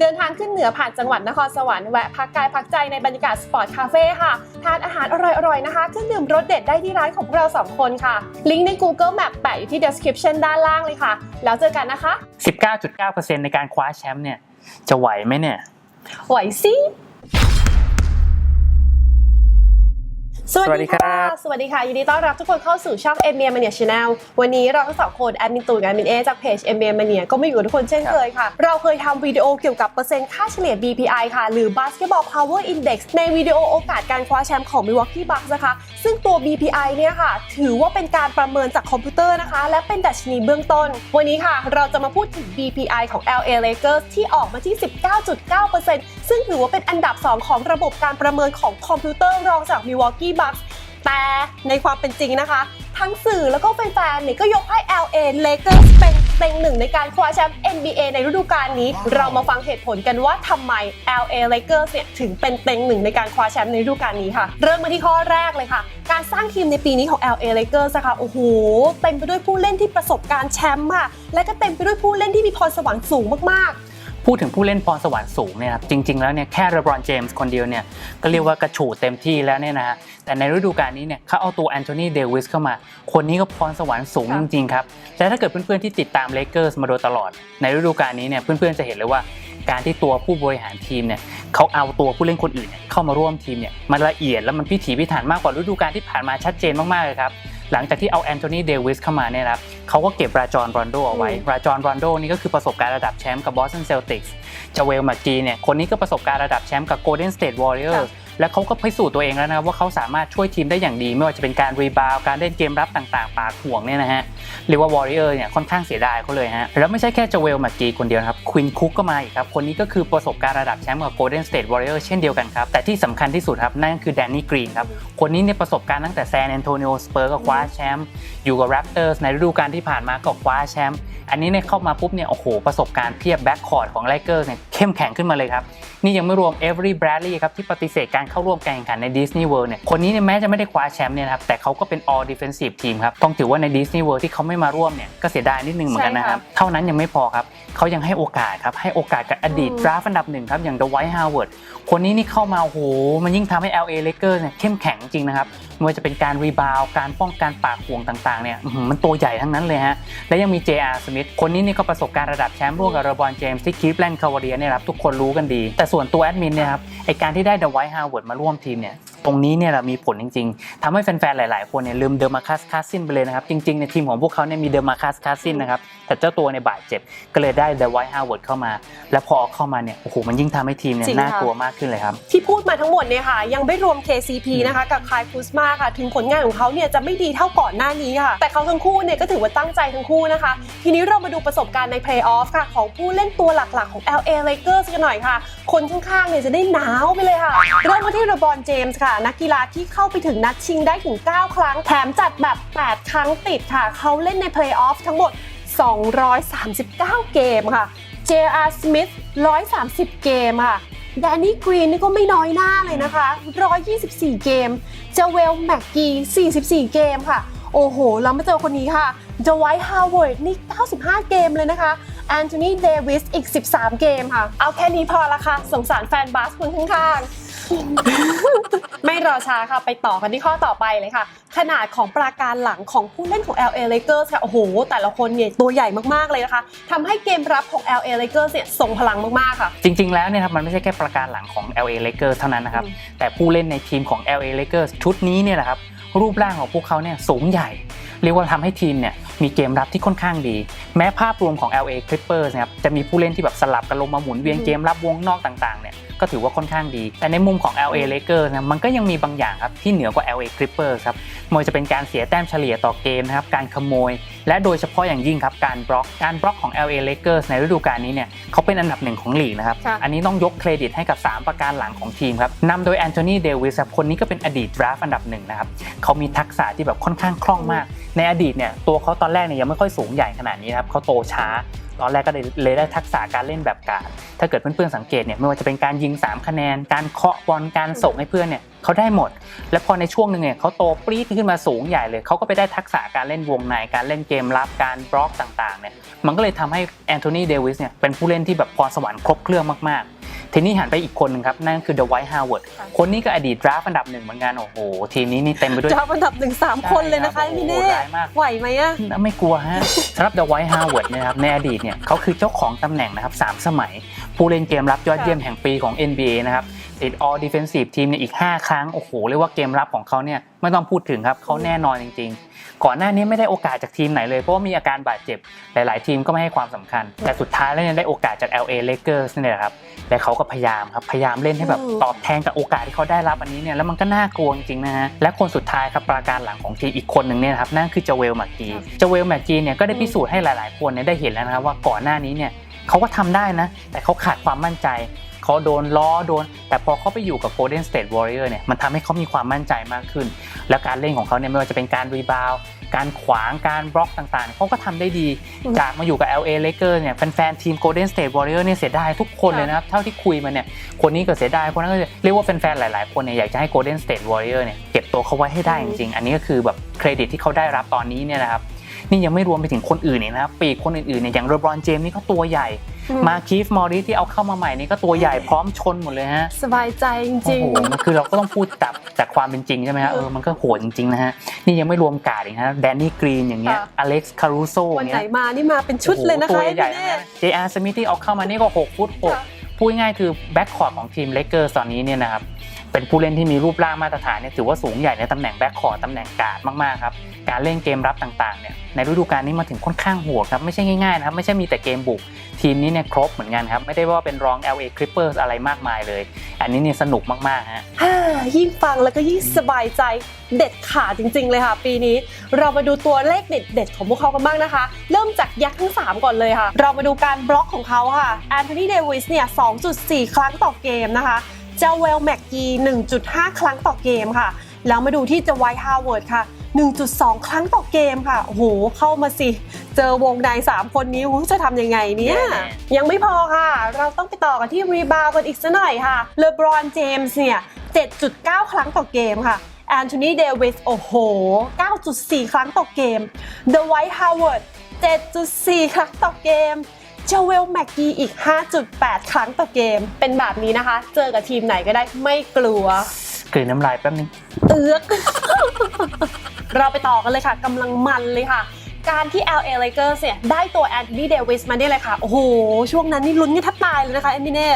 เดินทางขึ้นเหนือผ่านจังหวัดนครสวรรค์แวะพักกายพักใจในบรรยากาศสปอร์ตคาเฟ่ค่ะ ทานอาหารอร่อยๆนะคะ เครื่องดื่มรสเด็ดได้ที่ร้านของพวกเราสองคนค่ะ ลิงก์ใน Google Map แปะอยู่ที่ description ด้านล่างเลยค่ะ แล้วเจอกันนะคะ 19.9%ในการคว้าแชมป์เนี่ย จะไหวไหมเนี่ย ไหวสิ สวัสสวัสดีดีครัค่ะบสวัสดีค่ะ ยินดีต้อนรับทุกคนเข้าสู่ช่อง m m a Mania Channel วันนี้เราทั้งสองคนแอดมินตูนกับแอดมินเอจากเพจ m m a Mania ก็มาอยู่กับทุกคนเช่นเคยค่ะ เราเคยทำวิดีโอเกี่ยวกับเปอร์เซ็นต์ค่าเฉลี่ย BPI ค่ะ หรือ Basketball Power Index ในวิดีโอโอกาสการคว้าแชมป์ของ Milwaukee Bucks นะคะ ซึ่งตัว BPI เนี่ยค่ะ ถือว่าเป็นการประเมินจากคอมพิวเตอร์นะคะ และเป็นดัชนีเบื้องต้น วันนี้ค่ะ เราจะมาพูดถึง BPI ของ LA Lakers ที่ออกมาที่ 19.9%ซึ่งถือว่าเป็นอันดับ 2 ของระบบการประเมินของคอมพิวเตอร์รองจาก Milwaukee Bucks แต่ในความเป็นจริงนะคะ ทั้งสื่อแล้วก็แฟนๆเนี่ยก็ยกให้ LA Lakers เป็นเต็งหนึ่งในการคว้าแชมป์ NBA ในฤดูกาลนี้ เรามาฟังเหตุผลกันว่าทำไม LA Lakers เนี่ยถึงเป็นเต็งหนึ่งในการคว้าแชมป์ในฤดูกาลนี้ค่ะ เริ่มมาที่ข้อแรกเลยค่ะ การสร้างทีมในปีนี้ของ LA Lakers นะคะโอ้โหเต็มไปด้วยผู้เล่นที่ประสบการณ์แชมป์ค่ะและก็เต็มไปด้วยผู้เล่นที่มีพรสวรรค์สูงมาก พูดถึงผู้เล่นพรสวรรค์สูงเนี่ยครับจริง ๆ แล้วเนี่ยแค่เรบรอนเจมส์คนเดียวเนี่ยก็เรียกว่ากระฉูดเต็มที่แล้วเนี่ยนะฮะแต่ในฤดูกาลนี้เนี่ยเขาเอาตัวแอนโทนีเดวิสเข้ามา คนนี้ก็พรสวรรค์สูงค่ะจริงๆครับแต่ถ้าเกิดเพื่อนๆที่ติดตามเลเกอร์สมาโดยตลอด ในฤดูกาลนี้เนี่ยเพื่อนๆจะเห็นเลยว่าการที่ตัวผู้บริหารทีมเนี่ยเขาเอาตัวผู้เล่นคนอื่นเนี่ยเข้ามาร่วมทีมเนี่ยมันละเอียดและมันพิถีพิถันมากกว่าฤดูกาลที่ผ่านมาชัดเจนมากๆเลยครับ หลังจากที่เอาแอนโทนีเดวิสเข้ามาเนี่ยนะครับเขาก็เก็บราจอนรอนโดเอาไว้อืมราจอนรอนโดนี่ก็คือประสบการณ์ระดับแชมป์กับบอสตันเซลติกส์จาเวลมาจีเนี่ยคนนี้ก็ประสบการณ์ระดับแชมป์กับ Golden State Warriors ค่ะ และเขาก็พิสูจน์ตัวเองแล้วนะครับว่าเขาสามารถช่วยทีมได้อย่างดี ไม่ว่าจะเป็นการรีบาวการเล่นเกมรับต่างๆ ปากห่วงเนี่ยนะฮะเรียกว่า Warrior เนี่ยค่อนข้างเสียดายเขาเลยฮะแล้วไม่ใช่แค่จเวลมาจีคนเดียวครับควินคุกก็มาอีกครับคนนี้ก็คือประสบการณ์ระดับแชมป์กับ Golden State Warriors เช่นเดียวกันครับแต่ที่สำคัญที่สุดครับนั่นคือแดนนี่กรีนครับคนนี้เนี่ยประสบการณ์ตั้งแต่แซนแอนโทนิโอสเปอร์ก็คว้าแชมป์อยู่กับ Raptors ในฤดูกาลที่ผ่านมาก็คว้าแชมป์อันนี้เนี่ยเข้ามาปุ๊บเนี่ยโอ้โหประสบการณ์เพียบแบ็คคอร์ดของไลเกอร์เนี่ยเข้มแข็งขึ้นมาเลยครับ นี่ยังไม่รวมเอเวอรี่แบรดลีย์ครับที่ปฏิเสธการเข้าร่วมการแข่งขันในดิสนีย์เวิลด์เนี่ยคนนี้เนี่ยแม้จะไม่ได้คว้าแชมป์เนี่ยนะครับแต่เขาก็เป็น all defensive team ครับต้องถือว่าในดิสนีย์เวิลด์ที่เขาไม่มาร่วมเนี่ยก็เสียดายนิดนึงเหมือนกันนะครับเท่านั้นยังไม่พอครับเขายังให้โอกาสครับให้โอกาสกับอดีตอืมดราฟต์อันดับหนึ่งครับอย่างเดอะไวท์ฮาวเวิร์ดคนนี้นี่เข้ามาโอ้โหมันยิ่งทำให้ LA Lakers เนี่ยเข้มแข็งจริงนะครับ ไม่ว่าจะเป็นการรีบาวการป้องกันปากห่วงต่างๆเนี่ยมันตัวใหญ่ทั้งนั้นเลยฮะ และยังมี J.R. Smith คนนี้นี่ก็ประสบการณ์ระดับแชมป์ร่วมกับเรบอนเจมส์ที่คีฟแลนด์คาวเดียเนี่ยครับทุกคนรู้กันดี แต่ส่วนตัวแอดมินเนี่ยครับไอการที่ได้เดอะไวท์ฮาวเวิร์ดมาร่วมทีมเนี่ย ตรงนี้เนี่ยแหละมีผลจริง ๆทำให้แฟนๆ หลาย ๆ คนเนี่ยลืมเดอร์มาคัสคาซินไปเลยนะครับ จริง ๆ ในทีมของพวกเขาเนี่ยมีเดอร์มาคัสคาซินนะครับ แต่เจ้าตัวในยบาดเจ็บ ก็เลยได้เดอะไวท์ฮาวเวิร์ดเข้ามา และพอเอาเข้ามาเนี่ย โอ้โห มันยิ่งทำให้ทีมเนี่ยจริงน่าค่ะกลัวมากขึ้นเลยครับๆที่พูดมาทั้งหมดเนี่ยค่ะ ยังไม่รวม KCP นะคะ กับคายคูสมาค่ะ ถึงผลงานของเขาเนี่ยจะไม่ดีเท่าก่อนหน้านี้ค่ะ แต่เขาทั้งคู่เนี่ยก็ถือว่าตั้งใจทั้งคู่นะคะ ทีนี้เรามาดูประสบการณ์ในเพลย์ออฟค่ะของผู้เล่นตัวหลักๆของ LA Lakers กันหน่อยค่ะ คนข้างๆเนี่ยจะได้หนาวไปเลยค่ะเริ่มมาที่เรบอนเจมส์ค่ะนักกีฬาที่เข้าไปถึงนัดชิงได้ถึง 9 ครั้ง แถมจัดแบบ 8 ครั้งติดค่ะ เขาเล่นในเพลย์ออฟทั้งหมด 239 เกมค่ะ J.R. Smith 130 เกมค่ะแดนนี่กรีนนี่ก็ไม่น้อยหน้าเลยนะคะ 124 เกม เจเวลแม็กกี้ 44 เกมค่ะ โอ้โหแล้วมาเจอคนนี้ค่ะเดว i ์ฮาวเวิร์ดนี่ 95 เกมเลยนะคะแอนโทนีเดวิสอีก 13 เกมค่ะ เอาแค่นี้พอละค่ะ สงสารแฟนบาสคนข้างๆ ไม่รอช้าค่ะ ไปต่อกันที่ข้อต่อไปเลยค่ะ ขนาดของปราการหลังของผู้เล่นของ LA Lakers ค่ะ โอ้โห แต่ละคนเนี่ยตัวใหญ่มากๆเลยนะคะทำให้เกมรับของ LA Lakers เนี่ยทรงพลังมากๆค่ะ จริง ๆ แล้วเนี่ยครับมันไม่ใช่แค่ประการหลังของ LA Lakers เท่านั้นนะครับอืมแต่ผู้เล่นในทีมของ LA Lakers ชุดนี้เนี่ยแหละครับรูปร่างของพวกเขาเนี่ยสูงใหญ่ เรียกว่าทำให้ทีมเนี่ยมีเกมรับที่ค่อนข้างดี แม้ภาพรวมของ LA Clippers นะครับจะมีผู้เล่นที่แบบสลับกันลงมาหมุนเวียนอืมเกมรับวงนอกต่างๆเนี่ย ก็ถือว่าค่อนข้างดี แต่ในมุมของ LA Lakers นะมันก็ยังมีบางอย่างครับที่เหนือกว่า LA Clippers ครับไม่ว่าจะเป็นการเสียแต้มเฉลี่ยต่อเกมนะครับการขโมย และโดยเฉพาะอย่างยิ่งครับการบล็อกการบล็อกของ LA Lakers ในฤดูกาลนี้เนี่ยเขาเป็นอันดับหนึ่งของลีกนะครับค่ะอันนี้ต้องยกเครดิตให้กับ 3 ประการหลังของทีมครับนำโดยแอนโทนีเดวิสครับคนนี้ก็เป็นอดีตดราฟต์อันดับหนึ่งนะครับเขามีทักษะที่แบบค่อนข้างคล่องมาก ในอดีตเนี่ยตัวเขาตอนแรกเนี่ยยังไม่ค่อยสูงใหญ่ขนาดนี้นะครับเขาโตช้า ตอนแรกก็เลยเลยได้ทักษะการเล่นแบบการดถ้าเกิดเพื่อนๆสังเกตเนี่ยไม่ว่าจะเป็นการยิง 3 คะแนน การเคาะบอลการส่งให้เพื่อนเนี่ย เขาได้หมด และพอในช่วงหนึ่งเนี่ยเขาโตปรี๊ดขึ้นมาสูงใหญ่เลยเขาก็ไปได้ทักษะการเล่นวงในการเล่นเกมรับการบล็อกต่างๆเนี่ยมันก็เลยทำให้แอนโทนีเดวิสเนี่ยเป็นผู้เล่นที่แบบพรสวรรค์ครบเครื่องมากๆ ทีนี้หันไปอีกคนหนึ่งครับนั่นคือเดอะไวท์ฮาวเวิร์ดค่ะคนนี้ก็อดีตดราฟต์อันดับหนึ่งเหมือนกันโอ้โหทีมนี้นี่เต็มไปด้วยจะอันดับหนึ่งสามคนเลยนะคะใช่รับพี่เน่โอ้โหร้ายมากไหวไหมอะไม่กลัวฮะสำหรับ The White Howard เนี่ยนะครับในอดีตเนี่ยเขาคือเจ้าของตำแหน่งนะครับสามสมัยผู้เล่นเกมรับยอดเยี่ยมแห่งปีของ NBA นะครับ ติด All Defensive Team เนี่ยอีก 5 ครั้ง โอ้โห เรียกว่าเกมรับของเขาเนี่ยไม่ต้องพูดถึงครับเขาแน่นอนจริง ๆ ก่อนหน้านี้ไม่ได้โอกาสจากทีมไหนเลย เพราะว่ามีอาการบาดเจ็บ หลาย ๆ ทีมก็ไม่ให้ความสำคัญ แต่สุดท้ายแล้วเนี่ยได้โอกาสจาก LA Lakers นี่แหละครับและเขาก็พยายามครับพยายามเล่นให้แบบอืมตอบแทนกับโอกาสที่เขาได้รับอันนี้เนี่ยแล้วมันก็น่ากลัวจริงๆนะฮะและคนสุดท้ายครับประการหลังของทีมอีกคนหนึ่งเนี่ยนะครับนั่นคือเจเวลแมกกีเจเวลแมกกีเนี่ยก็ได้พิสูจน์ให้หลาย ๆ คนเนี่ยได้เห็นแล้วนะครับว่าก่อนหน้านี้เนี่ยเขาก็ทำได้นะ แต่เขาขาดความมั่นใจ เขาโดนล้อโดน แต่พอเขาไปอยู่กับ Golden State Warrior เนี่ยมันทำให้เขามีความมั่นใจมากขึ้น แล้วการเล่นของเขาเนี่ยไม่ว่าจะเป็นการรีบาวด์การขวางการบล็อกต่างๆ เขาก็ทำได้ดีอืมจากมาอยู่กับ LA Lakers เนี่ยแฟนๆทีม Golden State Warrior เนี่ยเสียดายทุกคนเลยนะครับ เท่าที่คุยมาเนี่ยคนนี้ก็เสียดายคนนั้นก็เรียกว่าแฟนๆหลายๆ คนเนี่ยอยากจะให้ Golden State Warrior เนี่ยเก็บตัวเขาไว้ให้ได้จริงๆ อันนี้ก็คือแบบเครดิตที่เขาได้รับตอนนี้เนี่ยนะครับนี่ยังไม่รวมไปถึงคนอื่นอีกนะครับปีกคนอื่นๆเนี่ยอย่างเรบรอนเจมส์นี่ก็ตัวใหญ่ มาคีฟมอริสที่เอาเข้ามาใหม่นี่ก็ตัวใหญ่พร้อมชนหมดเลยฮะ สบายใจจโอ้ริงโหมันคือเราก็ต้องพูดจากจากความเป็นจริงใช่ไหมฮะเออมันก็โหดจริงๆนะฮะ นี่ยังไม่รวมกาดอีกนะแดนนี่กรีนอย่างเงี้ยค่ะอเล็กซ์คารูโซๆวันเงี้ไหนยมานี่มาเป็นชุดเลยนะคะโอ้โหตัวพี่ใหญ่เน่นะ JR Smith ที่เอาเข้ามานี่ก็6ฟุตค่ะ 6พูดง่ายๆคือแบ็คคอร์ดของทีมเลเกอร์ตอนนี้เนี่ยนะครับเป็นผู้เล่นที่มีรูปร่างมาตรฐานเนี่ยถือว่าสูงใหญ่ในตำแหน่งแบ็คคอร์ดตำแหน่งการ์ดมากๆครับ การเล่นเกมรับต่างๆเนี่ยในฤดูกาลนี้มาถึงค่อนข้างโหดครับไม่ใช่ง่ายๆนะครับไม่ใช่มีแต่เกมบุกทีมนี้เนี่ยครบเหมือนกันครับ ไม่ได้ว่าเป็นรอง LA Clippers อะไรมากมายเลย อันนี้เนี่ยสนุกมากๆฮะฮ่ายิ่งฟังแล้วก็ยิ่งสบายใจเด็ดขาดจริง ๆ เลยค่ะ ปีนี้ เรามาดูตัวเลขเด็ดๆของพวกเขากันบ้างนะคะ เริ่มจากยักษ์ทั้ง 3 ก่อนเลยค่ะ เรามาดูการบล็อกของเขาค่ะแอนโทนีเดวิสเนี่ย 2.4 ครั้งต่อเกมนะคะเจาเวลแม็กกี1.5 ครั้งต่อเกมค่ะแล้วมาดูที่จาไวท์ฮาวเวิร์ดค่ะ 1.2 ครั้งต่อเกมค่ะ โอ้โห เข้ามาสิ เจอวงใน 3 คนนี้โอ้โหจะทำยังไงเนี่ยแน่ยังไม่พอค่ะ เราต้องไปต่อกันที่รีบาวกันอีกสักหน่อยค่ะเลบรอนเจมส์เนี่ย 7.9 ครั้งต่อเกมค่ะแอนโทนีเดวิส โอ้โห 9.4 ครั้งต่อเกมเดอะไวท์ฮาวเวิร์ด 7.4 ครั้งต่อเกมเจเวลแม็กกี้อีก 5.8 ครั้งต่อเกม เป็นแบบนี้นะคะ เจอกับทีมไหนก็ได้ไม่กลัวกลืนน้ำลายแป๊บนึงเอือก เราไปต่อกันเลยค่ะกำลังมันเลยค่ะ การที่ LA Lakers เนี่ยได้ตัวแอนโทนีเดวิสมาเนี่ยเลยค่ะ โอ้โห ช่วงนั้นนี่ลุ้นกันแทบตายเลยนะคะเอมิเน่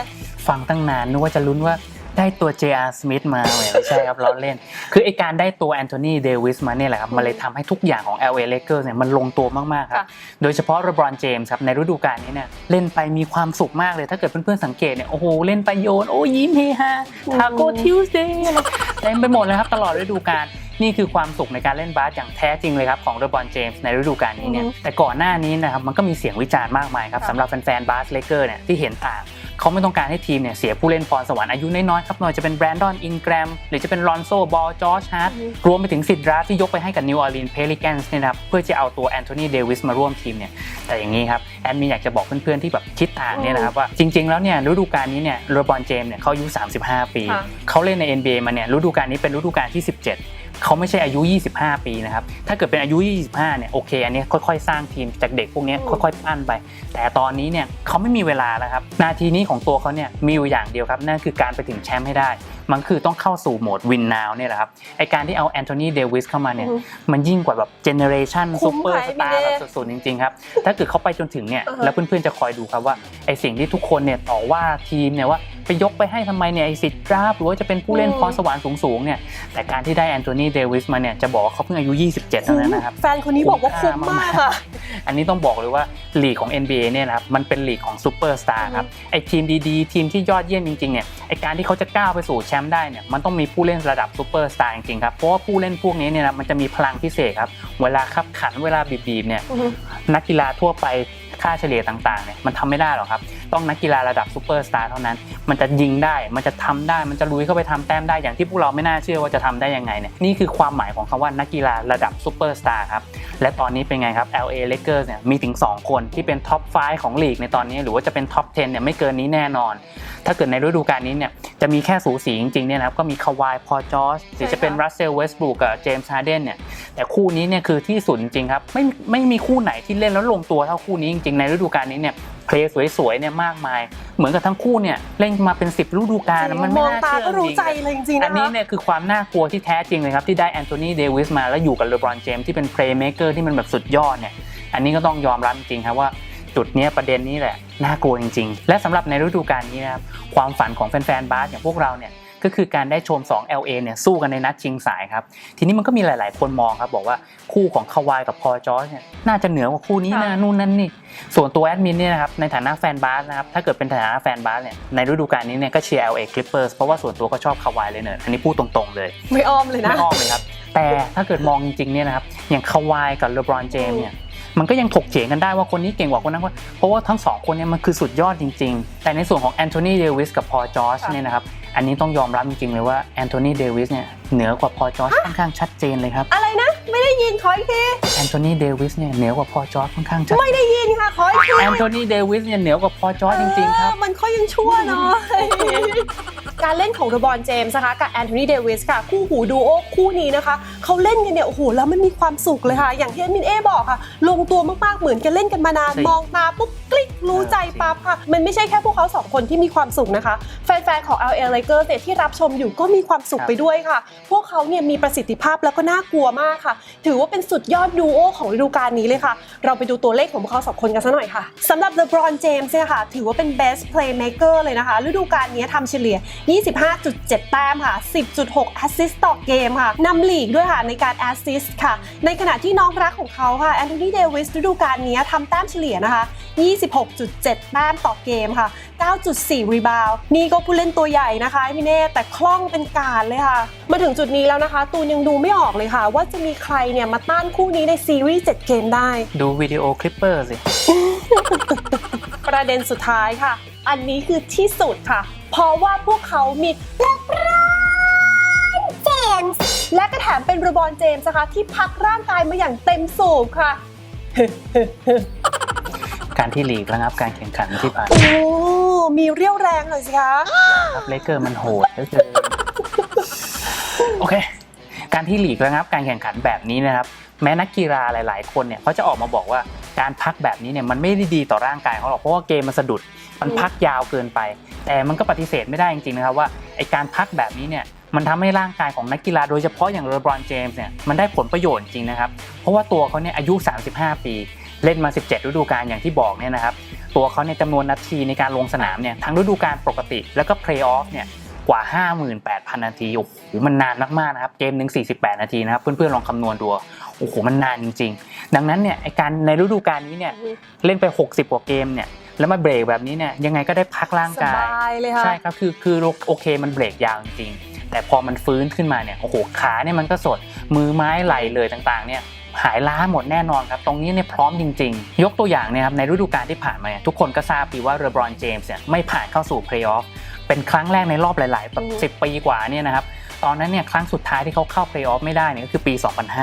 ฟังตั้งนานนึกว่าจะลุ้นว่าได้ตัว JR Smith มาแหมไม่ใช่ครับล้อเล่น คือไอการได้ตัวแอนโทนีเดวิสมาเนี่ยแหละครับมันเลยทำให้ทุกอย่างของ LA Lakers เนี่ยมันลงตัวมาก ๆ ครับค่ะโดยเฉพาะ LeBron James ครับ ในฤดูกาลนี้เนี่ยเล่นไปมีความสุขมากเลย ถ้าเกิดเพื่อน ๆ สังเกตเนี่ย โอ้โห เล่นไปโยน โอ้ยิ้มเฮฮาทาโก้ทิวสเดย์อะไรเต็มไปหมดเลยครับ ตลอดฤดูกาล นี่คือความสุขในการเล่นบาสอย่างแท้จริงเลยครับของ LeBron James ในฤดูกาลนี้เนี่ยอือฮึแต่ก่อนหน้านี้นะครับมันก็มีเสียงวิจารณ์มากมายครับค่ะสำหรับแฟนๆบาสเลเกอร์เนี่ยที่เห็นต่างเขาไม่ต้องการให้ทีมเนี่ยเสียผู้เล่นพรสวรรค์อายุน้อยๆครับไม่ว่าจะเป็นแบรนดอนอินแกรมหรือจะเป็นลอนโซบอลจอร์จฮาร์ดอือฮึรวมไปถึงสิทธิ์ดราฟต์ที่ยกไปให้กับนิวออร์ลีนเพลิแกนส์เนี่ยนะครับเพื่อจะเอาตัวแอนโทนีเดวิสมาร่วมทีมเนี่ยแต่อย่างนี้ครับแอดมินอยากจะบอกเพื่อนๆที่แบบคิดต่างเนี่ยนะครับว่าจริง ๆแล้วเนี่ยฤดูกาลนี้เนี่ยโรบอนเจมส์เนี่ยเขาอายุ 35 ปีค่ะเขาเล่นใน NBA มาเนี่ยฤดูกาลนี้เป็นฤดูกาลที่ 17 เขาไม่ใช่อายุ 25 ปีนะครับ ถ้าเกิดเป็นอายุ 25 เนี่ยโอเค อันนี้ค่อยๆ สร้างทีมจากเด็กพวกนี้อืมค่อยๆ ปั้นไป แต่ตอนนี้เนี่ยเขาไม่มีเวลาแล้วครับ นาทีนี้ของตัวเขาเนี่ยมีอยู่อย่างเดียวครับ นั่นคือการไปถึงแชมป์ให้ได้ มันคือต้องเข้าสู่โหมดวินนาวเนี่ยแหละครับ ไอการที่เอาแอนโทนีเดวิสเข้ามาเนี่ยอือฮึมันยิ่งกว่าแบบเจเนเรชันคุ้ซูมเปอร์ไปสตาไม่ร์ได้แบบสุดๆจริงๆครับ ถ้าเกิดเขาไปจนถึงเนี่ยอือฮะแล้วเพื่อนๆ จะคอยดูครับว่าไอสิ่งที่ทุกคนเนี่ยต่อว่าทีมเนี่ยว่า ไปยกไปให้ทำไมเนี่ยไอสิทธิ์ดราฟต์หรือว่าจะเป็นผู้เล่นอืมพรสวรรค์สูงๆเนี่ยแต่การที่ได้แอนโทนีเดวิสมาเนี่ยจะบอกว่าเขาเพิ่งอายุ 27เท่านั้นนะครับแฟนคนนี้บอกว่าคุ้มมากค่ะอันนี้ต้องบอกเลยว่าลีกของ NBA เนี่ยนะครับมันเป็นลีกของซูเปอร์สตาร์ครับไอทีมดีๆ ทีมที่ยอดเยี่ยมจริงๆเนี่ยไอการที่เขาจะก้าวไปสู่แชมป์ได้เนี่ยมันต้องมีผู้เล่นระดับซูเปอร์สตาร์จริงๆครับเพราะว่าผู้เล่นพวกนี้เนี่ยนะมันจะมีพลังพิเศษครับเวลาขับขันเวลาบีบๆเนี่ยอือฮึนักกีฬาทั่วไปค่าเฉลี่ยต่างๆเนี่ยมันทำไม่ได้หรอกครับ ต้องนักกีฬาระดับซูเปอร์สตาร์เท่านั้น มันจะยิงได้ มันจะทำได้ มันจะลุยเข้าไปทำแต้มได้ อย่างที่พวกเราไม่น่าเชื่อว่าจะทำได้ยังไงเนี่ย นี่คือความหมายของคำว่านักกีฬาระดับซูเปอร์สตาร์ครับ และตอนนี้เป็นไงครับ LA Lakers เนี่ยมีถึง 2 คนที่เป็นท็อป5ของลีกในตอนนี้ หรือว่าจะเป็นท็อป 10 เนี่ยไม่เกินนี้แน่นอน ถ้าเกิดในฤดูกาลนี้เนี่ย จะมีแค่สูสีจริงๆ เนี่ยนะครับ ก็มีคาวายพอจอสหรือจะเป็นรัสเซลเวสต์บรูกกับเจมส์ฮาร์เดนเนี่ย แต่คู่นี้เนี่ยคือที่สุดจริงครับ ไม่ไม่มีคู่ไหนที่เล่นแล้วลงตัวเท่าคู่นี้จริงๆ ในฤดูกาลนี้เนี่ยเพลย์สวยๆเนี่ยมากมาย เหมือนกับทั้งคู่เนี่ยเล่นมาเป็น 10ฤดูกาลนะมันมไม่องน่าตาเชื่อก็รู้จริงๆใจเลยจริงๆอันะนนี้คะ เนี่ยคือความน่ากลัวที่แท้จริงเลยครับ ที่ได้แอนโทนีเดวิสมาแล้วอยู่กับเลบรอนเจมส์ที่เป็นเพลย์เม k เกอร์ที่มันแบบสุดยอดเนี่ยอันนี้ก็ต้องยอมรับจริงๆครับว่าจุดเนี้ยประเด็นนี้แหละน่ากลัวจริง ๆ และสำหรับในฤดูกาลนี้นะครับความฝันของแฟนๆบาสอย่างพวกเราเนี่ย ก็คือการได้ชม 2 LA เนี่ยสู้กันในนัดชิงสายครับ ทีนี้มันก็มีหลาย ๆ คนมองครับบอกว่าคู่ของคาวายกับพอจอร์จเนี่ยน่าจะเหนือกว่าคู่นี้นะค่ะนู่นนั่นนี่ ส่วนตัวแอดมินเนี่ยนะครับในฐานะแฟนบาสนะครับถ้าเกิดเป็นฐานะแฟนบาสเนี่ยในฤดูกาลนี้เนี่ยก็เชียร์ LA Clippers เพราะว่าส่วนตัวก็ชอบคาวายเลยเนอะอันนี้พูดตรง ๆ เลย ไม่อ้อมเลยนะไม่อ้อมเลยครับแต่ถ้าเกิดมองจริงๆเนี่ยนะครับอย่างคาวายกับเลบรอนเจมส์เนี่ยมันก็ยังถกเถียงกันได้ว่าคนนี้เก่งกว่าคนนั้นว่าเพราะว่าทั้งสองคนเนี่ยมันคือสุดยอดจริง ๆ แต่ในส่วนของแอนโทนีเดวิสกับพอจอร์จค่ะเนี่ยนะครับ อันนี้ต้องยอมรับจริงๆเลยว่าแอนโทนีเดวิสเนี่ย เหนือกว่าพอจอร์จค่อนข้างชัดเจนเลยครับ อะไรนะ ไม่ได้ยินขออีกทีแอนโทนีเดวิสเนี่ยเหนือกว่าพอจอร์จค่อนข้างชัดไม่ได้ยินค่ะขออีกทีแอนโทนีเดวิสเนี่ยเหนือกว่าพอจอร์จจริง ๆ ครับ เออมันก็ยังชั่วเนาะ การเล่นของเดบอนเจมส์นะคะกับแอนโทนีเดวิสค่ะ คู่หูดูโอคู่นี้นะคะเขาเล่นกันเนี่ยโอ้โหแล้วมันมีความสุขเลยค่ะ อย่างที่แอดมินเอบอกค่ะ ลงตัวมากๆเหมือนกันเล่นกันมานานใช่มองตาปุ๊บคลิกรู้ใจปั๊บค่ะ มันไม่ใช่แค่พวกเขาสองคนที่มีความสุขนะคะ แฟนๆของ LA Lakers เนี่ยที่รับชมอยู่ก็มีความสุขครับไปด้วยค่ะพวกเขาเนี่ยมีประสิทธิภาพแล้วก็น่ากลัวมากค่ะ ถือว่าเป็นสุดยอดดูโอของฤดูกาลนี้เลยค่ะ เราไปดูตัวเลขของพวกเขาสองคนกันสักหน่อยค่ะสำหรับ LeBron James เนี่ยค่ะถือว่าเป็น best playmaker เลยนะคะ ฤดูกาลนี้ทำเฉลี่ย 25.7 แต้มค่ะ 10.6 assist ต่อเกมค่ะนำลีกด้วยค่ะในการ assist ค่ะ ในขณะที่น้องรักของเขาค่ะแอนโทนีเดวิสฤดูกาลนี้ทำแต้มเฉลี่ยนะคะ 26.7 แต้มต่อเกมค่ะ 9.4 รีบาวนี่ก็ผู้เล่นตัวใหญ่นะคะพี่เน่แต่คล่องเป็นการเลยค่ะ มาถึงจุดนี้แล้วนะคะ ตูนยังดูไม่ออกเลยค่ะ ว่าจะมีใครเนี่ยมาต้านคู่นี้ในซีรีส์7เกมได้ ดูวิดีโอคลิปเปอร์สิ ประเด็นสุดท้ายค่ะ อันนี้คือที่สุดค่ะ เพราะว่าพวกเขามีเลบรอนเจมส์และก็แถมเป็นระบอนเจมส์นะคะ ที่พักร่างกายมาอย่างเต็มสูบค่ะ การที่ลีกระงับการแข่งขันที่ผ่านโอ้ มีเรี่ยวแรงหน่อยสิคะ ครับเลเกอร์มันโหดเหลือเกิน โอเค การที่หลีกระงับการแข่งขันแบบนี้นะครับ แม้นักกีฬาหลาย ๆ คนเนี่ยเขาจะออกมาบอกว่าการพักแบบนี้เนี่ยมันไม่ได้ดีต่อร่างกายเขาหรอกเพราะว่าเกมมันสะดุดมันพักยาวเกินไป แต่มันก็ปฏิเสธไม่ได้จริง ๆ นะครับว่าไอการพักแบบนี้เนี่ยมันทำให้ร่างกายของนักกีฬาโดยเฉพาะอย่างเลบรอนเจมส์เนี่ยมันได้ผลประโยชน์จริงนะครับ เพราะว่าตัวเขาเนี่ยอายุ 35 ปี เล่นมา 17 ฤดูกาลอย่างที่บอกเนี่ยนะครับ ตัวเขาในจำนวนนาทีในการลงสนามเนี่ยทั้งฤดูกาลปกติ แล้วก็เพลย์ออฟเนี่ย กว่า 58,000 นาทีโอ้โหมันนานมากๆนะครับเกมหนึ่ง48 นาทีนะครับเพื่อนๆลองคำนวณดูโอ้โหมันนานจริง ๆ ดังนั้นเนี่ยไอการในฤดูกาลนี้เนี่ยเล่นไป 60 กว่าเกมเนี่ยแล้วมาเบรกแบบนี้เนี่ยยังไงก็ได้พักร่างสกายบายเลยค่ะใช่ครับคือคือโอเคมันเบรกยาวจริงๆแต่พอมันฟื้นขึ้นมาเนี่ยโอ้โหขาเนี่ยมันก็สดมือไม้ไหลเลยต่างๆเนี่ยหายล้าหมดแน่นอนครับ ตรงนี้เนี่ยพร้อมจริง ๆ ยกตัวอย่างเนี่ยครับในฤดูกาลที่ผ่านมาเนี่ยทุกคนก็ทราบดีว่าเรบรอนเจมส์เนี่ยไม่ผ่านเข้าสู่เพลย์ออฟ เป็นครั้งแรกในรอบหลายๆแบบอืมสิบปีกว่าเนี่ยนะครับตอนนั้นเนี่ยครั้งสุดท้ายที่เขาเข้าเพลย์ออฟไม่ได้เนี่ยก็คือปี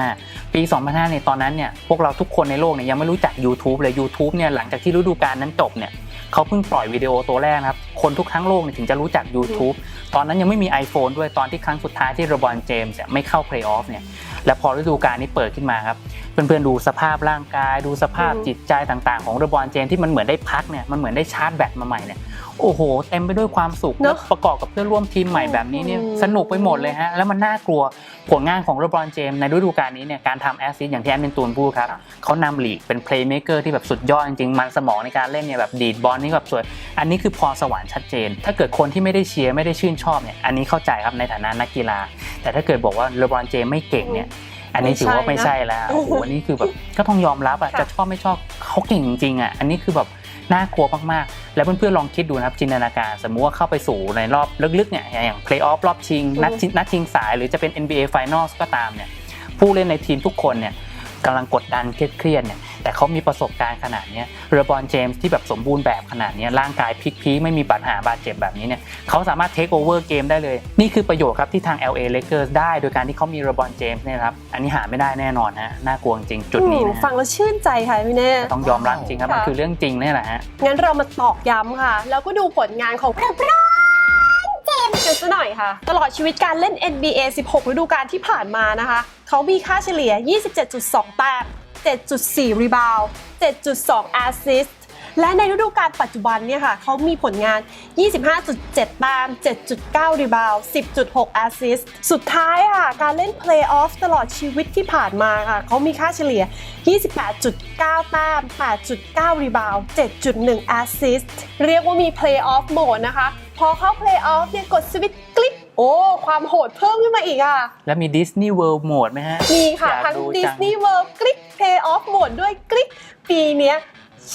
2005 ปี 2005เนี่ยตอนนั้นเนี่ยพวกเราทุกคนในโลกเนี่ยยังไม่รู้จัก YouTube เลย YouTube เนี่ยหลังจากที่ฤดูกาลนั้นจบเนี่ยเขาเพิ่งปล่อยวิดีโอตัวแรกนะครับ คนทุกทั้งโลกเนี่ยถึงจะรู้จัก YouTube ตอนนั้นยังไม่มี iPhone ด้วยตอนที่ครั้งสุดท้ายที่เรบรอนเจมส์เนี่ยไม่เข้าเพลย์ออฟเนี่ยและพอฤดูกาลนี้เปิดขึ้นมาครับ เพื่อนๆดูสภาพร่างกาย ดูสภาพอืมจิตใจต่างๆ ของเรบรอนเจมส์ที่มันเหมือนได้พักเนี่ยมันเหมือนได้ชาร์จแบตมาใหม่เนี่ยโอ้โหเต็มไปด้วยความสุขเนอะแล้วประกอบกับเพื่อนร่วมทีมใหม่แบบนี้เนี่ยอืมสนุกไปหมดเลยฮะแล้วมันน่ากลัวผลงานของเรบรอนเจมส์ในฤดูกาลนี้เนี่ยการทำแอสซิสต์อย่างที่แอดมินตูนพูดครับเขานำลีกเป็นเพลย์เม k เกอร์ที่แบบสุดยอดจริงๆ มันสมองในการเล่นเนี่ยแบบดีดบอลนี่แบบสวย อันนี้คือพรสวรรค์ชัดเจน ถ้าเกิดคนที่ไม่ได้เชียร์ไม่ได้ชื่นชอบเนี่ยอันนี้เข้าใจครับในฐานะนักกีฬา แต่ถ้าเกิดบอกว่าเลบรอนเจมส์ไม่เก่งเนี่ย อันนี้ถือว่าไม่ใช่แล้วโอ้โหอันนี้คือแบบก็ต้องยอมรับอะค่ะจะชอบไม่ชอบเขาเก่งจริงๆอะอันนี้คือแบบน่ากลัวมากๆ แล้วเพื่อนๆลองคิดดูนะครับจินตนาการ สมมุติว่าเข้าไปสู่ในรอบลึกๆเนี่ยอย่างเพลย์ออฟรอบชิงนัดชิงนัดชิงสายหรือจะเป็น NBA Finals ก็ตามเนี่ยผู้เล่นในทีมทุกคนเนี่ย กำลังกดดันเครียดๆเนี่ยแต่แต่เขามีประสบการณ์ขนาดเนี้ยเรบอนเจมส์ที่แบบสมบูรณ์แบบขนาดเนี้ยร่างกายพลิกพีไม่มีปัญหาบาดเจ็บแบบนี้เนี่ยเขาสามารถเทคโอเวอร์เกมได้เลย นี่คือประโยชน์ครับที่ทาง LA Lakers ได้โดยการที่เขามีเรบอนเจมส์เนี่ยนะครับอันนี้หาไม่ได้แน่นอนฮะน่ากลัวจริงๆจุดนี้อืมนะฟัฮะงแล้วชื่นใจค่ะพี่เน่ต้องยอมรับจริงครับมันค่ะคือเรื่องจริงนี่แหละฮะงั้นเรามาตอกย้ำค่ะ แล้วก็ดูผลงานของเบรอนเจมส์ กันซะหน่อยค่ะ ตลอดชีวิตการเล่น NBA 16 ฤดูกาลที่ผ่านมานะคะ เขามีค่าเฉลี่ย 27.2 แต้ม 7.4 รีบาวด์7.2 แอสซิสต์และในฤดูกาลปัจจุบันเนี่ยค่ะเขามีผลงาน 25.7 แต้ม 7.9 รีบาวด์10.6 แอสซิสต์สุดท้ายค่ะ การเล่นเพลย์ออฟตลอดชีวิตที่ผ่านมาค่ะเขามีค่าเฉลี่ย 28.9 แต้ม 8.9 รีบาวด์7.1 แอสซิสต์เรียกว่ามีเพลย์ออฟโหมดนะคะ พอเข้าเพลย์ออฟเนี่ยกดสวิตช์คลิก โอ้ ความโหดเพิ่มขึ้นมาอีกอะ แล้วมีดิสนีย์เวิลด์โหมดไหมฮะมีค่ะ อยากทั้ง ดูจังดิสนีย์เวิลด์คลิกเพย์ออฟโหมดด้วยคลิก ปีเนี้ย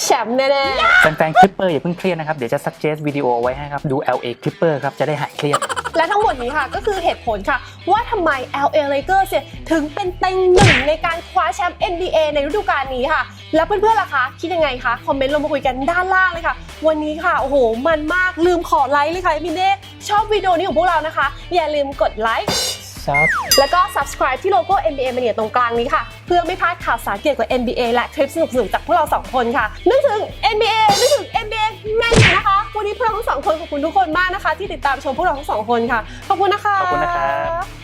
แชมป์แน่ๆแฟนๆคลิปเปอร์อย่าเพิ่งเครียดนะครับ เดี๋ยวจะ suggest วิดีโอไว้ให้ครับ ดู LA Clipper ครับ จะได้หายเครียดและทั้งหมดนี้ค่ะก็คือเหตุผลค่ะ ว่าทำไม LA Lakers เนี่ยถึงเป็นเต็งหนึ่งในการคว้าแชมป์ NBA ในฤดูกาลนี้ค่ะ แล้วเพื่อนๆล่ะคะ คิดยังไงคะ คอมเมนต์ลงมาคุยกันด้านล่างเลยค่ะ วันนี้ค่ะ โอ้โห มันมากลืมขอไลค์เลยค่ะมินเน่ชอบวิดีโอนี้ของพวกเรานะคะ อย่าลืมกดไลค์ ซับแล้วก็ subscribe ที่โลโก้ NBA Mania ตรงกลางนี้ค่ะ เพื่อไม่พลาดข่าวสารเกี่ยวกับ NBA และคลิปสนุกๆจากพวกเราสองคนค่ะ นึกถึง NBA นึกถึง NBA Mania นะคะ วันนี้พวกเราทั้งสองคนขอบคุณทุกคนมากนะคะ ที่ติดตามชมพวกเราทั้งสองคนค่ะ ขอบคุณนะคะ ขอบคุณนะครับ